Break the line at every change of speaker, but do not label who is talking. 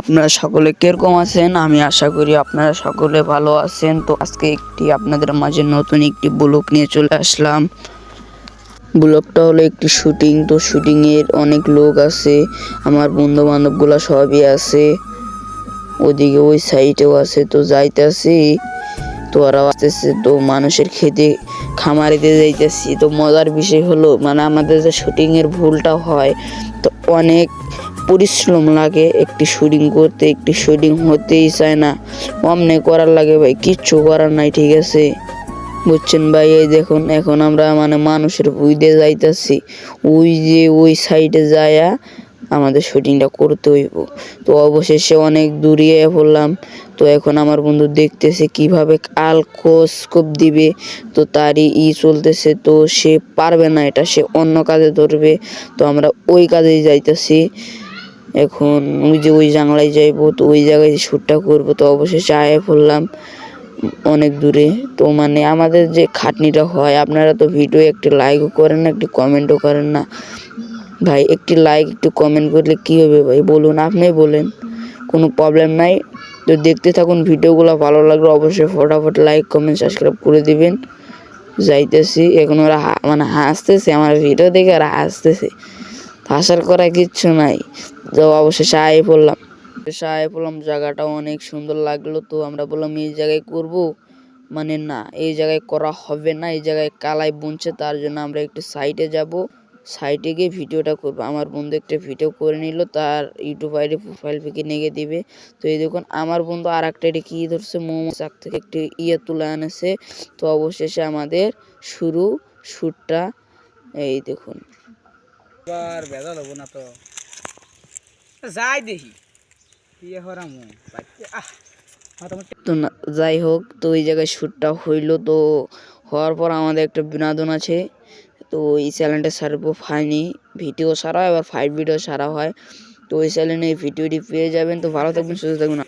আপনারা সকলে কীরকম আছেন? আমি আশা করি আপনারা সকলে ভালো আছেন। তো আজকে একটি আপনাদের মাঝে নতুন একটি ব্লগ নিয়ে চলে আসলাম। ব্লগটা হলো একটি শুটিং। তো শুটিং এর অনেক লোক আছে। আমার বন্ধু বান্ধবগুলো সবই আছে। ওদিকে ওই সাইডেও আছে। তো যাইতেছি। তো ওরাও আসতেছে, তো মানুষের খেতে খামারিতে যাইতেছি। তো মজার বিষয় হলো মানে আমাদের যে শুটিং এর ভুলটা হয়, তো অনেক পরিশ্রম লাগে একটি শুটিং করতে, একটি শুটিং হতেই চায় না। অমনে করার লাগে ভাই, কিচ্ছু করার নাই, ঠিক আছে? বুঝছেন ভাই? এই দেখুন, এখন আমরা মানে মানুষের ভুই দিয়ে যাইতেছি। ওই যে ওই সাইডে যায়া আমাদের শুটিংটা করতে হইব। তো অবশেষে অনেক দূরিয়ে পড়লাম তো এখন আমার বন্ধু দেখতেছে কীভাবে আলকো স্কোপ দিবে। তো তারই ই চলতেছে, তো সে পারবে না এটা, সে অন্য কাজে ধরবে। তো আমরা ওই কাজেই যাইতেছি। এখন ওই যে ওই জাংলায় যাইবো, তো ওই জায়গায় শ্যুটটা করব, তো অবশেষে আয়ে পড়লাম অনেক দূরে। তো মানে আমাদের যে খাটনিটা হয়, আপনারা তো ভিডিও একটি লাইকও করেন না, একটি কমেন্টও করেন না। ভাই, একটি লাইক একটু কমেন্ট করলে কি হবে ভাই? বলুন, আপনি বলেন। কোনো প্রবলেম নাই। তো দেখতে থাকুন, ভিডিওগুলো ভালো লাগলে অবশ্যই ফটাফট লাইক কমেন্ট সাবস্ক্রাইব করে দিবেন। যাইতেছি, এখন ওরা মানে হাসতেছে, আমার ভিডিও দেখে আর হাসতেছে। হাসার করা কিচ্ছু নাই। তো অবশ্যই আয়ে পড়লাম আয়ে পড়লাম জায়গাটা অনেক সুন্দর লাগল তো, আমরা বললাম এই জায়গায় করব। মানে না, এই জায়গায় করা হবে না, এই জায়গায় কালাই বুনছে, তার জন্য আমরা একটু সাইডে যাব। সাইডে গিয়ে ভিডিওটা করব। আমার বন্ধু একটা ভিডিও করে নিল তার ইউটিউব আইডি প্রোফাইল পিকে নেগে দিবে। তো এই দেখুন আমার বন্ধু আর একটা এটি কী ধরছে মোমো চাক থেকে একটি ইয়ে তুলে আনেছে। তো অবশেষে আমাদের শুরু শুটটা এই দেখুন।
আর বেজা লব না তো। যাই দেখি আহ
তো যাই হোক তো ওই জায়গায় শ্যুটটা হইল। তো হওয়ার পর আমাদের একটা বিনোদন আছে। তো এই চ্যানেলটা সারবো ফাইনি ভিডিও সারা হয়, আবার ফাইভ ভিডিও সারা হয়। তো ওই চ্যানেলে এই ভিডিওটি পেয়ে যাবেন। তো ভালো থাকবেন, সুস্থ থাকবেন।